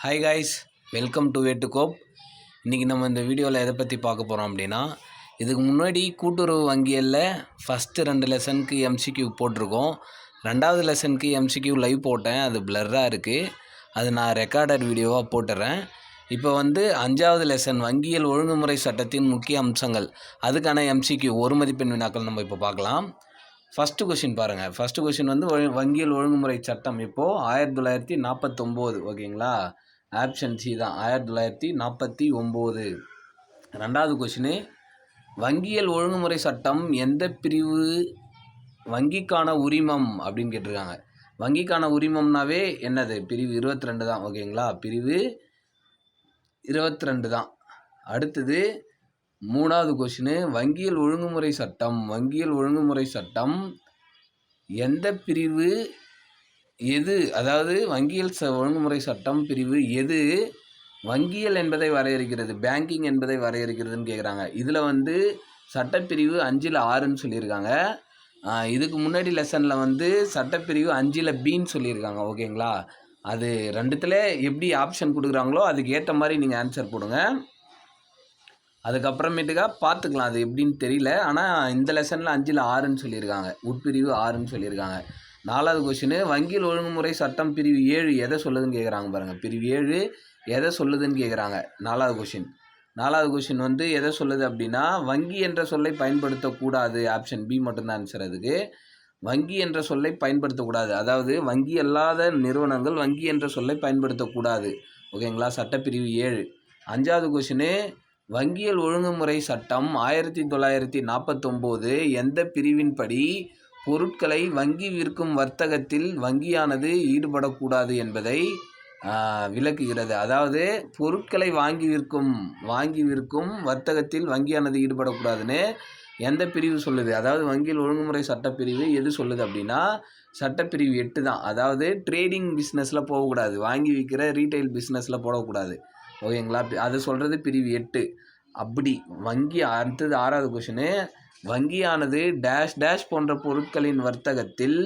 Hi guys welcome to வேட்டு கோப் இன்றைக்கி நம்ம இந்த வீடியோவில் எதை பற்றி பார்க்க போகிறோம் அப்படின்னா இதுக்கு முன்னாடி கூட்டுறவு வங்கியலில் ஃபஸ்ட்டு ரெண்டு லெசனுக்கு எம்சிக்யூ போட்டிருக்கோம். ரெண்டாவது லெசனுக்கு எம்சிக்யூ லைவ் போட்டேன் அது பிளர்ராக இருக்குது அது நான் ரெக்கார்டட் வீடியோவாக போட்டுறேன். இப்போ வந்து அஞ்சாவது லெசன் வங்கியல் ஒழுங்குமுறை சட்டத்தின் முக்கிய அம்சங்கள் அதுக்கான எம்சிக்யூ ஒரு மதிப்பெண் வினாக்கள் நம்ம இப்போ பார்க்கலாம். ஃபஸ்ட்டு கொஷின் பாருங்கள் ஃபஸ்ட்டு கொஷின் வந்து வங்கியல் ஒழுங்குமுறை சட்டம் இப்போது ஆயிரத்தி தொள்ளாயிரத்தி நாற்பத்தொம்போது ஓகேங்களா ஆப்ஷன் சி தான். ஆயிரத்தி தொள்ளாயிரத்தி நாற்பத்தி ஒம்பது. ரெண்டாவது கொஷினு வங்கியல் ஒழுங்குமுறை சட்டம் எந்த பிரிவு வங்கிக்கான உரிமம் அப்படின்னு கேட்டிருக்காங்க. வங்கிக்கான உரிமம்னாவே என்னது? பிரிவு இருபத்தி ரெண்டு தான். ஓகேங்களா? பிரிவு இருபத்தி ரெண்டு தான். அடுத்தது மூணாவது கொஷினு வங்கியல் ஒழுங்குமுறை சட்டம் வங்கியல் ஒழுங்குமுறை சட்டம் எந்த பிரிவு எது அதாவது வங்கியல் ச ஒழுங்குமுறை சட்டம் பிரிவு எது வங்கியல் என்பதை வரையறுக்கிறது பேங்கிங் என்பதை வரையறுக்கிறதுன்னு கேட்குறாங்க இதில் வந்து சட்டப்பிரிவு அஞ்சில் ஆறுன்னு சொல்லியிருக்காங்க. இதுக்கு முன்னாடி லெசனில் வந்து சட்டப்பிரிவு அஞ்சில் பின்னு சொல்லியிருக்காங்க ஓகேங்களா? அது ரெண்டுத்தில் எப்படி ஆப்ஷன் கொடுக்குறாங்களோ அதுக்கு ஏற்ற மாதிரி நீங்கள் ஆன்சர் போடுங்க. அதுக்கப்புறமேட்டுக்கா பார்த்துக்கலாம் அது எப்படின்னு தெரியல. ஆனால் இந்த லெசனில் அஞ்சில் ஆறுன்னு சொல்லியிருக்காங்க. உட்பிரிவு ஆறுன்னு சொல்லியிருக்காங்க. நாலாவது கொஷினு வங்கியில் ஒழுங்குமுறை சட்டம் பிரிவு ஏழு எதை சொல்லுதுன்னு கேட்குறாங்க பாருங்கள் பிரிவு ஏழு எதை சொல்லுதுன்னு கேட்குறாங்க நாலாவது கொஷின் நாலாவது கொஷின் வந்து எதை சொல்லுது அப்படின்னா வங்கி என்ற சொல்லை பயன்படுத்தக்கூடாது. ஆப்ஷன் பி மட்டும்தான் ஆன்சர் அதுக்கு. வங்கி என்ற சொல்லை பயன்படுத்தக்கூடாது. அதாவது வங்கி அல்லாத நிறுவனங்கள் வங்கி என்ற சொல்லை பயன்படுத்தக்கூடாது. ஓகேங்களா சட்டப்பிரிவு ஏழு. அஞ்சாவது கொஷினு வங்கியல் ஒழுங்குமுறை சட்டம் ஆயிரத்தி தொள்ளாயிரத்தி நாற்பத்தொம்போது எந்த பிரிவின்படி பொருட்களை வங்கி விற்கும் வர்த்தகத்தில் வங்கியானது ஈடுபடக்கூடாது என்பதை விளக்குகிறது. அதாவது பொருட்களை வாங்கி விற்கும் வாங்கி விற்கும் வர்த்தகத்தில் வங்கியானது ஈடுபடக்கூடாதுன்னு எந்த பிரிவு சொல்லுது? அதாவது வங்கியில் ஒழுங்குமுறை சட்டப்பிரிவு எது சொல்லுது அப்படின்னா சட்டப்பிரிவு எட்டு தான். அதாவது ட்ரேடிங் பிஸ்னஸில் போகக்கூடாது. வாங்கி விற்கிற ரீட்டைல் பிஸ்னஸில் போடக்கூடாது. ஓகேங்களா? அதை அது சொல்கிறது பிரிவு எட்டு. அப்படி. வங்கி அடுத்தது ஆறாவது கொஷினு வங்கியானது டேஷ் டேஷ் போன்ற பொருட்களின் வர்த்தகத்தில்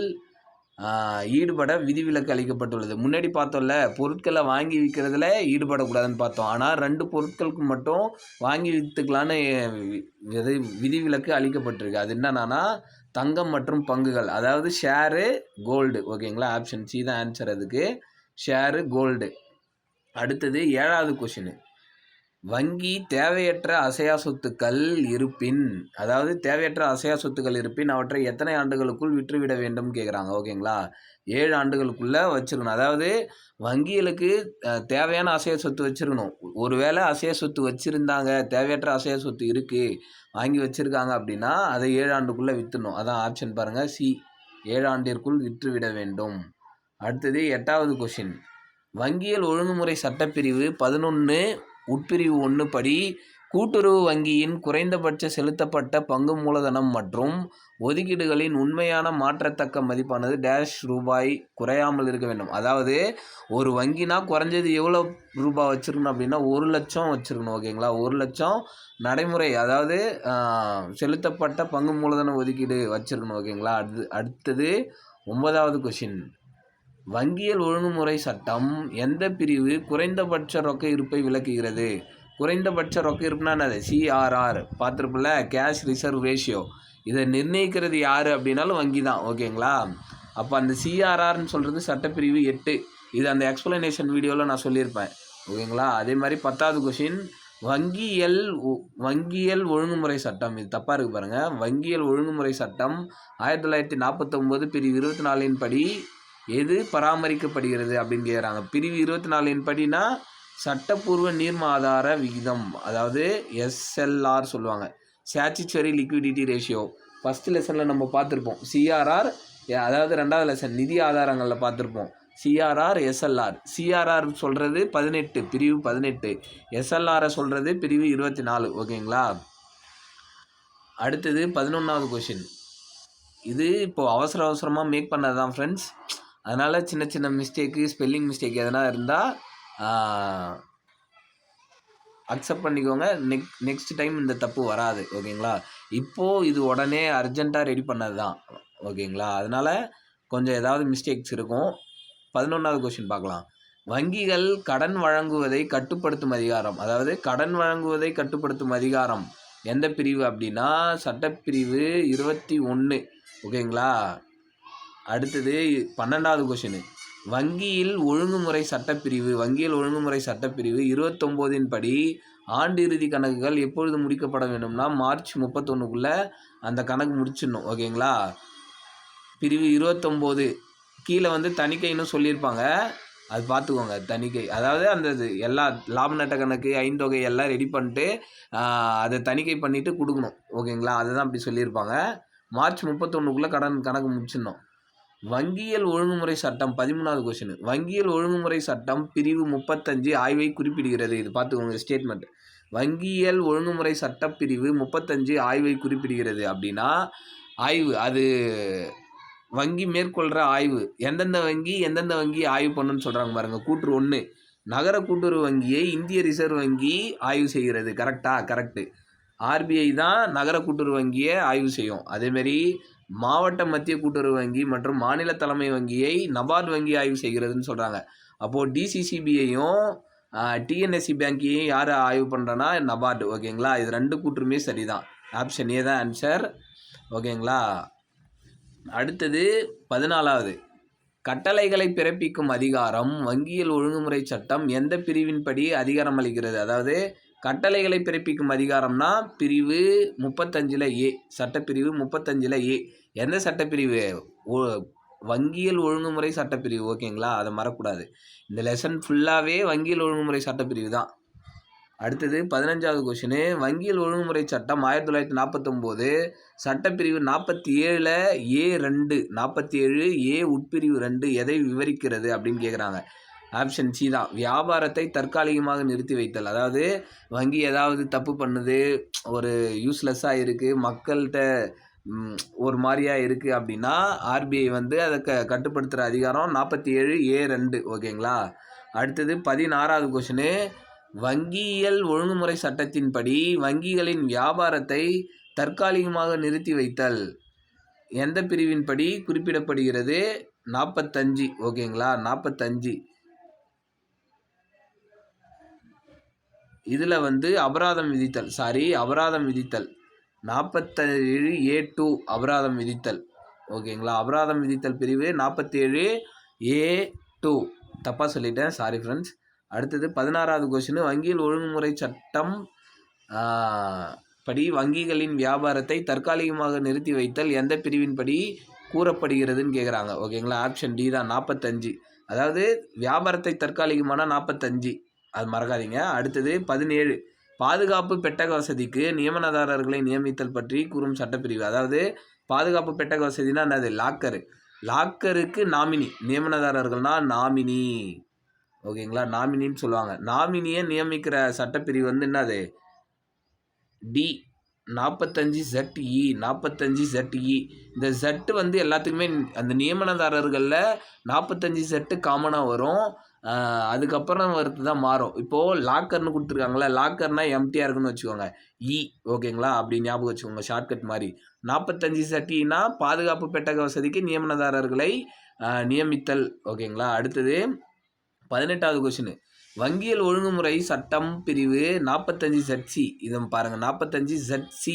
ஈடுபட விதிவிலக்கு அளிக்கப்பட்டுள்ளது. முன்னாடி பார்த்தோம்ல பொருட்களை வாங்கி விற்கிறதுல ஈடுபடக்கூடாதுன்னு பார்த்தோம். ஆனால் ரெண்டு பொருட்களுக்கு மட்டும் வாங்கி விற்றுக்கலான்னு விதி விதிவிலக்கு அளிக்கப்பட்டிருக்கு. அது என்னன்னா தங்கம் மற்றும் பங்குகள். அதாவது ஷேரு கோல்டு ஓகேங்களா? ஆப்ஷன் சி தான் ஆன்சர் அதுக்கு. ஷேரு கோல்டு அடுத்தது ஏழாவது கொஷினு வங்கி தேவையற்ற அசையா சொத்துக்கள் இருப்பின் அதாவது தேவையற்ற அசையா சொத்துக்கள் இருப்பின் அவற்றை எத்தனை ஆண்டுகளுக்குள் விற்றுவிட வேண்டும் கேட்குறாங்க ஓகேங்களா? ஏழு ஆண்டுகளுக்குள்ளே வச்சிருக்கணும். அதாவது வங்கிகளுக்கு தேவையான அசைய சொத்து வச்சிருக்கணும். ஒருவேளை அசைய சொத்து வச்சுருந்தாங்க தேவையற்ற அசைய சொத்து இருக்குது வாங்கி வச்சுருக்காங்க அப்படின்னா அதை ஏழு ஆண்டுக்குள்ளே விற்றுணும் அதான் ஆப்ஷன் பாருங்கள் சி ஏழு ஆண்டிற்குள் விற்றுவிட வேண்டும். அடுத்தது எட்டாவது கொஷின் வங்கியல் ஒழுங்குமுறை சட்டப்பிரிவு பதினொன்று உட்பிரிவு ஒன்று படி கூட்டுறவு வங்கியின் குறைந்தபட்ச செலுத்தப்பட்ட பங்கு மூலதனம் மற்றும் ஒதுக்கீடுகளின் உண்மையான மாற்றத்தக்க மதிப்பானது டேஷ் ரூபாய் குறையாமல் இருக்க வேண்டும். அதாவது ஒரு வங்கினா குறைஞ்சது எவ்வளோ ரூபாய் வச்சுருக்கணும் அப்படின்னா ஒரு லட்சம் வச்சுருக்கணும் ஓகேங்களா? ஒரு லட்சம் நடைமுறை அதாவது செலுத்தப்பட்ட பங்கு மூலதன ஒதுக்கீடு வச்சுருக்கணும் ஓகேங்களா? அடுத்து அடுத்தது ஒன்பதாவது கொஷின் வங்கியல் ஒழுங்குமுறை சட்டம் எந்த பிரிவு குறைந்தபட்ச ரொக்க இருப்பை விளக்குகிறது? குறைந்தபட்ச ரொக்க இருப்புனா என்னது? சிஆர்ஆர் பார்த்துருப்பில்ல கேஷ் ரிசர்வ் ரேஷியோ இதை நிர்ணயிக்கிறது யார் அப்படின்னாலும் வங்கி தான் ஓகேங்களா? அப்போ அந்த சிஆர்ஆர்னு சொல்கிறது சட்டப்பிரிவு எட்டு. இது அந்த எக்ஸ்பிளனேஷன் வீடியோவில் நான் சொல்லியிருப்பேன் ஓகேங்களா? அதே மாதிரி பத்தாவது கொஷின் வங்கியல் ஒ- வங்கியல் ஒழுங்குமுறை சட்டம். இது தப்பாக இருக்குது பாருங்கள் வங்கியல் ஒழுங்குமுறை சட்டம் ஆயிரத்தி தொள்ளாயிரத்தி நாற்பத்தொம்போது பிரிவு இருபத்தி நாலின் படி எது பராமரிக்கப்படுகிறது அப்படின்னு கேட்குறாங்க பிரிவு இருபத்தி நாலின் படினா சட்டப்பூர்வ நீர்ம ஆதார விகிதம். அதாவது எஸ்எல்ஆர் சொல்லுவாங்க. ஸ்டாச்சுச்சரி லிக்விடிட்டி ரேஷியோ ஃபஸ்ட் லெசனில் நம்ம பார்த்துருப்போம். சிஆர்ஆர் அதாவது ரெண்டாவது லெசன் நிதி ஆதாரங்களில் பார்த்துருப்போம். சிஆர்ஆர் எஸ்எல்ஆர் சிஆர்ஆர் சொல்கிறது பதினெட்டு பிரிவு பதினெட்டு. எஸ்எல்ஆரை சொல்கிறது பிரிவு இருபத்தி நாலு ஓகேங்களா? அடுத்தது பதினொன்றாவது கொஷின் இது இப்போது அவசர அவசரமாக மேக் பண்ணது தான் ஃப்ரெண்ட்ஸ் அதனால் சின்ன சின்ன மிஸ்டேக்கு ஸ்பெல்லிங் மிஸ்டேக் எதனா இருந்தால் அக்செப்ட் பண்ணிக்கோங்க. நெக் நெக்ஸ்ட் டைம் இந்த தப்பு வராது ஓகேங்களா? இப்போது இது உடனே அர்ஜெண்ட்டாக ரெடி பண்ணது தான் ஓகேங்களா? அதனால் கொஞ்சம் ஏதாவது மிஸ்டேக்ஸ் இருக்கும். பதினொன்றாவது கொஸ்டின் பார்க்கலாம். வங்கிகள் கடன் வழங்குவதை கட்டுப்படுத்தும் அதிகாரம் அதாவது கடன் வழங்குவதை கட்டுப்படுத்தும் அதிகாரம் எந்த பிரிவு அப்படின்னா சட்டப்பிரிவு இருபத்தி ஒன்று ஓகேங்களா? அடுத்தது பன்னெண்டாவது கொஷின் வங்கியில் ஒழுங்குமுறை சட்டப்பிரிவு வங்கியில் ஒழுங்குமுறை சட்டப்பிரிவு இருபத்தொம்போதின் படி ஆண்டு இறுதி கணக்குகள் எப்பொழுது முடிக்கப்பட வேண்டும்னா மார்ச் முப்பத்தொன்றுக்குள்ளே அந்த கணக்கு முடிச்சிடணும் ஓகேங்களா பிரிவு இருபத்தொம்போது. கீழே வந்து தணிக்கைன்னு சொல்லியிருப்பாங்க. அது பார்த்துக்கோங்க தணிக்கை. அதாவது அந்த இது எல்லா லாப நட்ட கணக்கு ஐந்தொகை எல்லாம் ரெடி பண்ணிட்டு அதை தணிக்கை பண்ணிவிட்டு கொடுக்கணும் ஓகேங்களா அதுதான் அப்படி சொல்லியிருப்பாங்க. மார்ச் முப்பத்தொன்றுக்குள்ளே கடன் கணக்கு முடிச்சிடணும். வங்கியல் ஒழுங்குமுறை சட்டம் பதிமூணாவது கொஸ்டின் வங்கியல் ஒழுங்குமுறை சட்டம் பிரிவு முப்பத்தஞ்சு ஆய்வை குறிப்பிடுகிறது. இது பார்த்துக்கோங்க ஸ்டேட்மெண்ட் வங்கியல் ஒழுங்குமுறை சட்டப்பிரிவு முப்பத்தஞ்சு ஆய்வை குறிப்பிடுகிறது. அப்படின்னா ஆய்வு அது வங்கி மேற்கொள்கிற ஆய்வு. எந்தெந்த வங்கி எந்தெந்த வங்கி ஆய்வு பண்ணுன்னு சொல்கிறாங்க பாருங்கள் கூற்று ஒன்று நகர கூட்டுறவு வங்கியை இந்திய ரிசர்வ் வங்கி ஆய்வு செய்கிறது. கரெக்டா கரெக்டு ஆர்பிஐ தான் நகர கூட்டுறவு வங்கியை ஆய்வு செய்யும். அதேமாரி மாவட்ட மத்திய கூட்டுறவு வங்கி மற்றும் மாநில தலைமை வங்கியை நபார்டு வங்கி ஆய்வு செய்கிறதுன்னு சொல்கிறாங்க அப்போது டிசிசிபியையும் டிஎன்எஸ்சி பேங்கையும் யார் ஆய்வு பண்ணுறனா நபார்டு. ஓகேங்களா? இது ரெண்டு கூற்றுமே சரிதான். ஆப்ஷன் ஏ தான் ஆன்சர் ஓகேங்களா? அடுத்தது பதினாலாவது. கட்டளைகளை பிறப்பிக்கும் அதிகாரம் வங்கியல் ஒழுங்குமுறை சட்டம் எந்த பிரிவின்படி அதிகாரம் அளிக்கிறது அதாவது கட்டளைகளை பிறப்பிக்கும் அதிகாரம்னா பிரிவு முப்பத்தஞ்சில் ஏ சட்டப்பிரிவு முப்பத்தஞ்சில் ஏ. எந்த சட்டப்பிரிவு? வங்கியல் ஒழுங்குமுறை சட்டப்பிரிவு ஓகேங்களா? அதை மறக்கூடாது. இந்த லெசன் ஃபுல்லாகவே வங்கியல் ஒழுங்குமுறை சட்டப்பிரிவு தான். அடுத்தது பதினஞ்சாவது கொஷினு வங்கியல் ஒழுங்குமுறை சட்டம் ஆயிரத்தி தொள்ளாயிரத்தி நாற்பத்தொம்போது சட்டப்பிரிவு நாற்பத்தி ஏழில் ஏ ரெண்டு நாற்பத்தி ஏழு ஏ உட்பிரிவு ரெண்டு எதை விவரிக்கிறது அப்படின்னு கேட்குறாங்க ஆப்ஷன் சி தான். வியாபாரத்தை தற்காலிகமாக நிறுத்தி வைத்தல். அதாவது வங்கி ஏதாவது தப்பு பண்ணுது ஒரு யூஸ்லெஸ்ஸாக இருக்குது மக்கள்கிட்ட ஒரு மாதிரியாக இருக்குது அப்படின்னா ஆர்பிஐ வந்து அதை க கட்டுப்படுத்துகிற அதிகாரம் நாற்பத்தி ஏழு ஏ ரெண்டு ஓகேங்களா? அடுத்தது பதினாறாவது கொஷினு வங்கியியல் ஒழுங்குமுறை சட்டத்தின்படி வங்கிகளின் வியாபாரத்தை தற்காலிகமாக நிறுத்தி வைத்தல். எந்த பிரிவின்படி குறிப்பிடப்படுகிறது? நாற்பத்தஞ்சு ஓகேங்களா? நாற்பத்தஞ்சு இதில் வந்து அபராதம் விதித்தல். சாரி அபராதம் விதித்தல். நாற்பத்தேழு ஏ டூ அபராதம் விதித்தல். ஓகேங்களா? அபராதம் விதித்தல் பிரிவு நாற்பத்தேழு ஏ டூ. தப்பாக சொல்லிட்டேன். சாரி ஃப்ரெண்ட்ஸ் அடுத்தது பதினாறாவது கொஸ்டின் வங்கியில் ஒழுங்குமுறை சட்டம் படி வங்கிகளின் வியாபாரத்தை தற்காலிகமாக நிறுத்தி வைத்தல் எந்த பிரிவின்படி கூறப்படுகிறதுன்னு கேட்குறாங்க ஓகேங்களா? ஆப்ஷன் டி தான். நாற்பத்தஞ்சு அதாவது வியாபாரத்தை தற்காலிகமான நாற்பத்தஞ்சு அது மறக்காதீங்க. அடுத்தது பதினேழு. பாதுகாப்பு பெட்டக வசதிக்கு நியமனதாரர்களை நியமித்தல் பற்றி கூறும் சட்டப்பிரிவு. அதாவது பாதுகாப்பு பெட்டக வசதினா என்னது? லாக்கரு. லாக்கருக்கு நாமினி. நியமனதாரர்கள்னா நாமினி. ஓகேங்களா? நாமினின்னு சொல்லுவாங்க. நாமினியை நியமிக்கிற சட்டப்பிரிவு வந்து என்னது? டி. நாற்பத்தஞ்சு ZE இ நாற்பத்தஞ்சு இ இந்த ஜெட்டு வந்து எல்லாத்துக்குமே அந்த நியமனதாரர்களில் நாற்பத்தஞ்சு ஜட்டு காமனாக வரும். அதுக்கப்புறம் வருது தான் மாறும். இப்போது லாக்கர்னு கொடுத்துருக்காங்களே லாக்கர்னா எம்டியாக இருக்குன்னு வச்சுக்கோங்க. E, இ ஓகேங்களா அப்படி ஞாபகம் வச்சுக்கோங்க ஷார்ட்கட் மாதிரி. நாற்பத்தஞ்சு சட்டினா பாதுகாப்பு பெட்டக வசதிக்கு நியமனதாரர்களை நியமித்தல் ஓகேங்களா அடுத்தது பதினெட்டாவது கொஷின் வங்கியல் ஒழுங்குமுறை சட்டம் பிரிவு நாற்பத்தஞ்சு ZC இதை பாருங்கள் நாற்பத்தஞ்சு ZC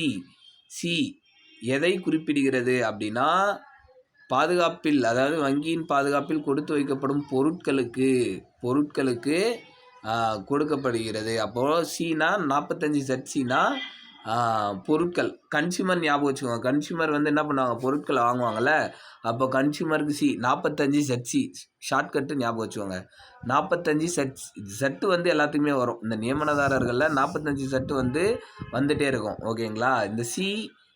சி எதை குறிப்பிடுகிறது அப்படின்னா பாதுகாப்பில் அதாவது வங்கியின் பாதுகாப்பில் கொடுத்து வைக்கப்படும் பொருட்களுக்கு பொருட்களுக்கு கொடுக்கப்படுகிறது. அப்போது சீனா நாற்பத்தஞ்சு ZCனா பொருட்கள் கன்சியூமர் ஞாபகம் வச்சுக்கோங்க. கன்சியூமர் வந்து என்ன பண்ணுவாங்க? பொருட்களை வாங்குவாங்கள்ல அப்போ கன்சியூமருக்கு சி நாற்பத்தஞ்சு ZC ஷார்ட்கட்டு ஞாபகம் வச்சுக்கோங்க. நாற்பத்தஞ்சு செட் செட்டு வந்து எல்லாத்துக்குமே வரும். இந்த நியமனதாரர்களில் நாற்பத்தஞ்சு செட்டு வந்து வந்துகிட்டே இருக்கும். ஓகேங்களா? இந்த சி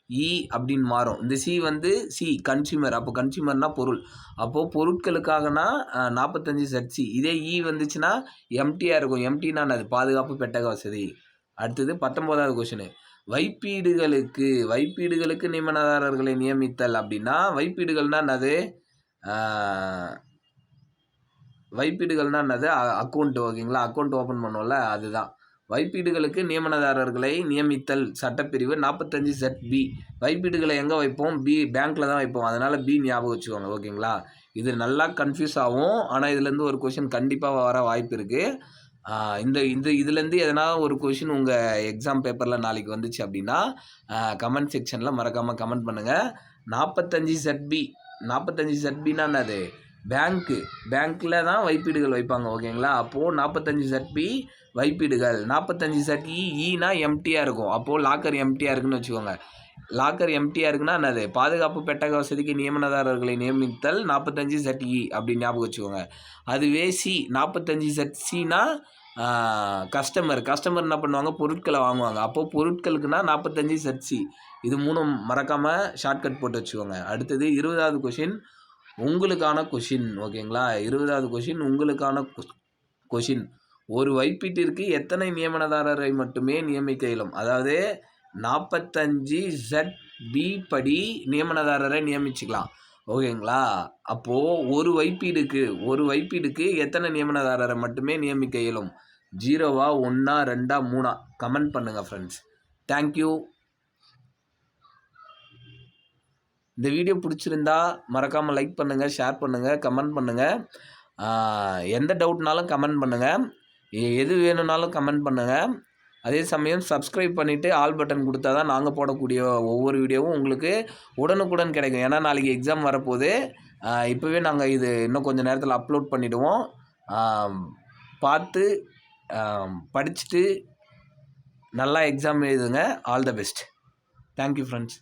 இ அப்படின்னு மாறும். இந்த சி வந்து சி கன்சியூமர் அப்போ கன்சியூமர்னால் பொருள். அப்போது பொருட்களுக்காகனா நாற்பத்தஞ்சு செட் சி இதே இ வந்துச்சுன்னா எம்டியாக இருக்கும். எம்டினா அது பாதுகாப்பு பெட்டக வசதி. அடுத்தது பத்தொம்போதாவது கொஷினு வைப்பீடுகளுக்கு வைப்பீடுகளுக்கு நியமனதாரர்களை நியமித்தல் அப்படின்னா வைப்பீடுகள்னா என்னது? வைப்பீடுகள்னால் வைப்பீடுகள்னா என்னது? அக்கௌண்ட் ஓகேங்களா? அக்கௌண்ட் ஓப்பன் பண்ணோம்ல அதுதான். வைப்பீடுகளுக்கு நியமனதாரர்களை நியமித்தல் சட்டப்பிரிவு நாற்பத்தஞ்சு செட் பி வைப்பீடுகளை எங்கே வைப்போம்? பி பேங்க்கில் தான் வைப்போம். அதனால் பி ஞாபகம் வச்சுக்கோங்க ஓகேங்களா? இது நல்லா கன்ஃபியூஸ் ஆகும். ஆனால் இதுலேருந்து ஒரு கொஷின் கண்டிப்பாக வர வாய்ப்பு இருக்குது இந்த இந்த இதுலேருந்து எதனா ஒரு கொஷின் உங்கள் எக்ஸாம் பேப்பரில் நாளைக்கு வந்துச்சு அப்படின்னா கமெண்ட் செக்ஷனில் மறக்காமல் கமெண்ட் பண்ணுங்கள் நாற்பத்தஞ்சு செட் பி நாற்பத்தஞ்சு செட் பின்னா என்னது? பேங்க்கு பேங்க்கில் தான் வைப்பீடுகள் வைப்பாங்க ஓகேங்களா? அப்போது நாற்பத்தஞ்சு செட் பி வைப்பீடுகள். நாற்பத்தஞ்சு சட்டி ஈனா e எம்டியாக இருக்கும். அப்போது லாக்கர் எம்டியாக இருக்குன்னு வச்சுக்கோங்க. லாக்கர் எம்டியாக இருக்குன்னா என்னது? பாதுகாப்பு பெட்டக வசதிக்கு நியமனதாரர்களை நியமித்தல் நாற்பத்தஞ்சு செட் இ e அப்படின்னு ஞாபகம் வச்சுக்கோங்க. அதுவே சி நாற்பத்தஞ்சு செட் சினா கஸ்டமர் கஸ்டமர் என்ன பண்ணுவாங்க? பொருட்களை வாங்குவாங்க. அப்போது பொருட்களுக்குன்னா நாற்பத்தஞ்சு செட் சி இது மூணும் மறக்காமல் ஷார்ட்கட் போட்டு வச்சுக்கோங்க. அடுத்தது இருபதாவது கொஷின் உங்களுக்கான கொஷின் ஓகேங்களா இருபதாவது கொஷின் உங்களுக்கான கொஷின் ஒரு வைப்பீட்டிற்கு எத்தனை நியமனதாரரை மட்டுமே நியமிக்க இயலும்? அதாவது நாற்பத்தஞ்சு ஜட் பி படி நியமனதாரரை நியமிச்சுக்கலாம். ஓகேங்களா? அப்போது ஒரு வைப்பீடுக்கு ஒரு வைப்பீடுக்கு எத்தனை நியமனதாரரை மட்டுமே நியமிக்க இயலும்? ஜீரோவா ஒன்றா ரெண்டா மூணா? கமெண்ட் பண்ணுங்கள் ஃப்ரெண்ட்ஸ் தேங்க்யூ இந்த வீடியோ பிடிச்சிருந்தா மறக்காமல் லைக் பண்ணுங்கள் ஷேர் பண்ணுங்கள் கமெண்ட் பண்ணுங்கள் எந்த டவுட்னாலும் கமெண்ட் பண்ணுங்கள் எது வேணும்னாலும் கமெண்ட் பண்ணுங்கள் அதே சமயம் சப்ஸ்கிரைப் பண்ணிவிட்டு ஆல் பட்டன் கொடுத்தா தான் நாங்கள் போடக்கூடிய ஒவ்வொரு வீடியோவும் உங்களுக்கு உடனுக்குடன் கிடைக்கும். ஏன்னா நாளைக்கு எக்ஸாம் வரப்போகுது. இப்போவே நாங்கள் இது இன்னும் கொஞ்சம் நேரத்தில் அப்லோட் பண்ணிவிடுவோம் பார்த்து படிச்சுட்டு நல்லா எக்ஸாம் எழுதுங்க. All the best thank you friends